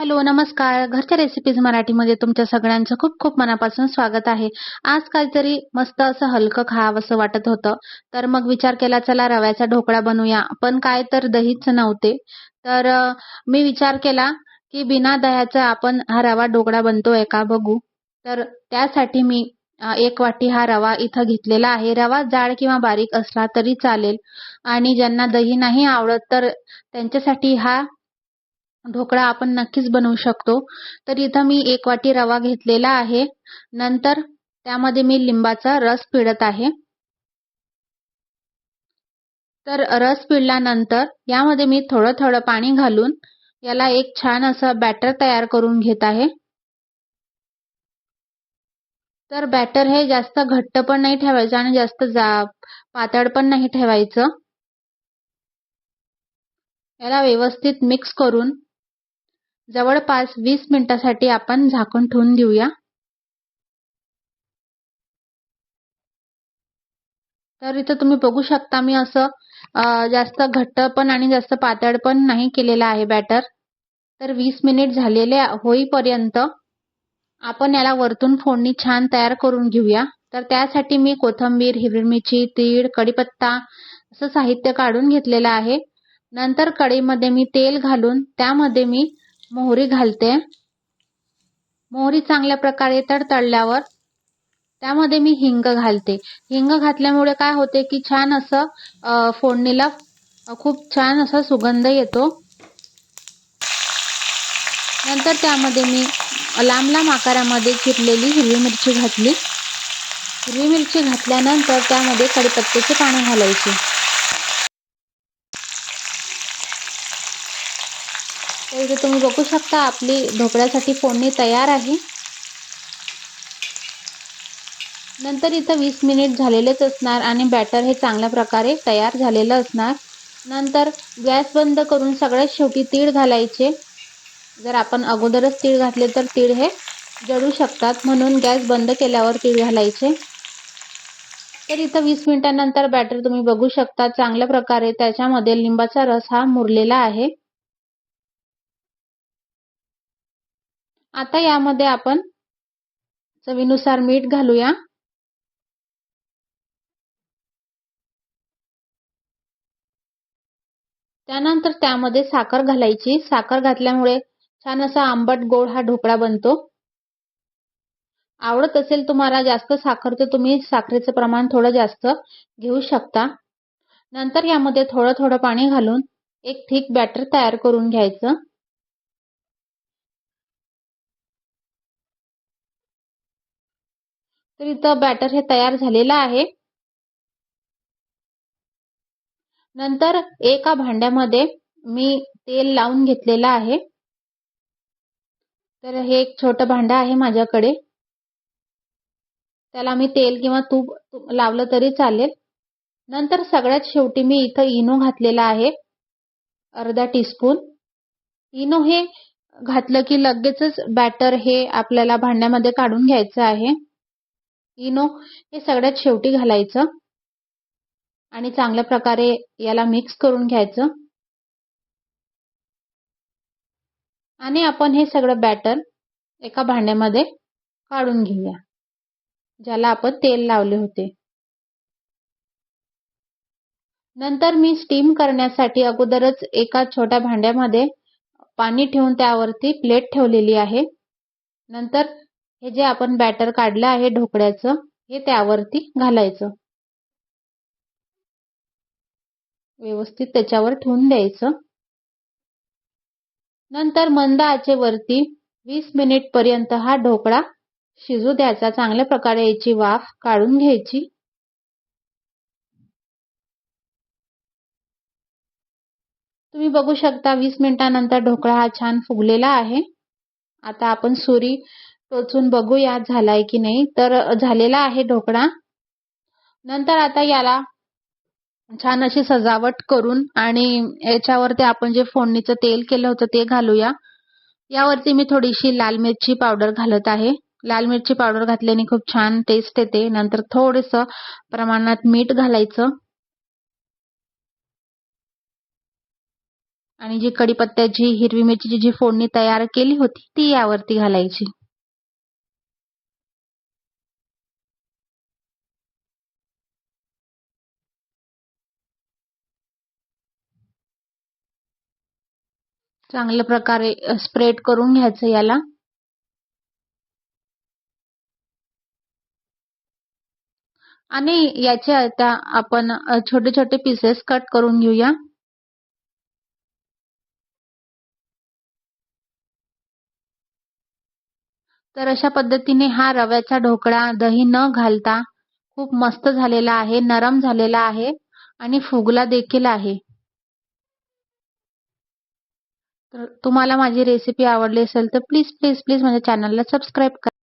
Hello नमस्कार. घरच्या recipes मराठीमध्ये तुमच्या सगळ्यांचं खूप खूप मनापासून स्वागत आहे. आज काहीतरी मस्त असं हलकं खावं वाटत होतं. तर मग विचार केला चला रव्याचा ढोकळा बनवूया. पण काय तर दहीच नव्हते. तर मी विचार केला की बिना दह्याचा आपण हा रवा ढोकळा बनतोय का बघू? तर त्यासाठी मी एक वाटी हा रवा इथं घेतलेला आहे. रवा जाड किंवा बारीक असला तरी चालेल. आणि ज्यांना दही नाही आवडत तर त्यांच्यासाठी हा ढोकळा आपण नक्कीच बनवू शकतो. तर इथं मी एक वाटी रवा घेतलेला आहे. नंतर त्यामध्ये मी लिंबाचा रस पिळत आहे. तर रस पिळल्यानंतर यामध्ये मी थोडं थोडं पाणी घालून याला एक छान असं बॅटर तयार करून घेत आहे. तर बॅटर हे जास्त घट्ट पण नाही ठेवायचं आणि जास्त जा पातळ पण नाही ठेवायचं. याला व्यवस्थित मिक्स करून जवळपास वीस मिनिटासाठी आपण झाकून ठेवून देऊया. तर इथं तुम्ही बघू शकता मी असं जास्त घट्ट पण आणि जास्त पातळ पण नाही केलेलं आहे बॅटर तर वीस मिनिट झालेले होईपर्यंत आपण याला वरतून फोडणी छान तयार करून घेऊया. तर त्यासाठी मी कोथिंबीर हिरवी मिरची तीळ कढीपत्ता असं साहित्य काढून घेतलेलं आहे. नंतर कढईमध्ये मी तेल घालून त्यामध्ये मी मोहरी घालते. मोहरी चांगल्या प्रकारे तडतडल्यावर त्यामध्ये मी हिंग घालते. हिंग घातल्यामुळे काय होते की छान असं फोडणीला खूप छान असा सुगंध येतो. नंतर त्यामध्ये मी लांब लांब आकारामध्ये चिरलेली हिरवी मिरची घातली. हिरवी मिरची घातल्यानंतर त्यामध्ये कडीपत्त्याचे पाणी घालायची. इथे तुम्ही बघू शकता आपली ढोकळ्यासाठी फोडणी तयार आहे. नंतर इथं वीस मिनिट झालेलेच असणार आणि बॅटर हे चांगल्या प्रकारे तयार झालेलं असणार. नंतर गॅस बंद करून सगळ्यात शेवटी तीळ घालायचे. जर आपण अगोदरच तीळ घातले तर तीळ हे जळू शकतात म्हणून गॅस बंद केल्यावर तीळ घालायचे. तर इथं वीस मिनिटांनंतर बॅटर तुम्ही बघू शकता चांगल्या प्रकारे त्याच्यामध्ये लिंबाचा रस हा मुरलेला आहे. आता यामध्ये आपण चवीनुसार मीठ घालूया. त्यानंतर त्यामध्ये साखर घालायची. साखर घातल्यामुळे छान असा आंबट गोड हा ढोकळा बनतो. आवडत असेल तुम्हाला जास्त साखर तर तुम्ही साखरेचं प्रमाण थोडं जास्त घेऊ शकता. नंतर यामध्ये थोडं थोडं पाणी घालून एक थिक बॅटर तयार करून घ्यायचं. तर इथं बॅटर हे तयार झालेलं आहे. नंतर एका भांड्यामध्ये मी तेल लावून घेतलेलं आहे. तर हे एक छोटं भांडं आहे माझ्याकडे. त्याला मी तेल किंवा तूप लावलं तरी चालेल. नंतर सगळ्यात शेवटी मी इथं इनो घातलेला आहे. अर्धा टीस्पून इनो हे घातलं की लगेचच बॅटर हे आपल्याला भांड्यामध्ये काढून घ्यायचं आहे. इनो हे सगळ्यात शेवटी घालायचं. आणि चांगल्या प्रकारे याला मिक्स करून घ्यायचं. आणि आपण हे सगळं बॅटर एका भांड्यामध्ये काढून घेऊया ज्याला आपण तेल लावले होते. नंतर मी स्टीम करण्यासाठी अगोदरच एका छोट्या भांड्यामध्ये पाणी ठेवून त्यावरती प्लेट ठेवलेली आहे. नंतर हे जे आपण बॅटर काढलं आहे ढोकळ्याचं हे त्यावरती घालायचं. व्यवस्थित त्याच्यावर ठेवून द्यायचं. नंतर मंद आचेवरती वीस मिनिट पर्यंत हा ढोकळा शिजू द्यायचा. चांगल्या प्रकारे याची वाफ काढून घ्यायची. तुम्ही बघू शकता वीस मिनिटानंतर ढोकळा हा छान फुगलेला आहे. आता आपण सुरी टोचून बघूया झालाय की नाही. तर झालेला आहे ढोकळा. नंतर आता याला छान अशी सजावट करून आणि याच्यावरती आपण जे फोडणीचं तेल केलं होतं ते घालूया. यावरती मी थोडीशी लाल मिरची पावडर घालत आहे. लाल मिरची पावडर घातल्याने खूप छान टेस्ट येते. नंतर थोडस प्रमाणात मीठ घालायचं. आणि जी कढीपत्त्याची हिरवी मिरचीची जी फोडणी तयार केली होती ती यावरती घालायची. चांगल्या प्रकारे स्प्रेड करून घ्यायचं याला. आणि याचे आता आपण छोटे छोटे पीसेस कट करून घेऊया. तर अशा पद्धतीने हा रव्याचा ढोकळा दही न घालता खूप मस्त झालेला आहे नरम झालेला आहे आणि फुगला देखील आहे. तर तुम्हाला माझी रेसिपी आवडली असेल तर प्लीज प्लीज प्लीज माझ्या चॅनलला सबस्क्राईब करा.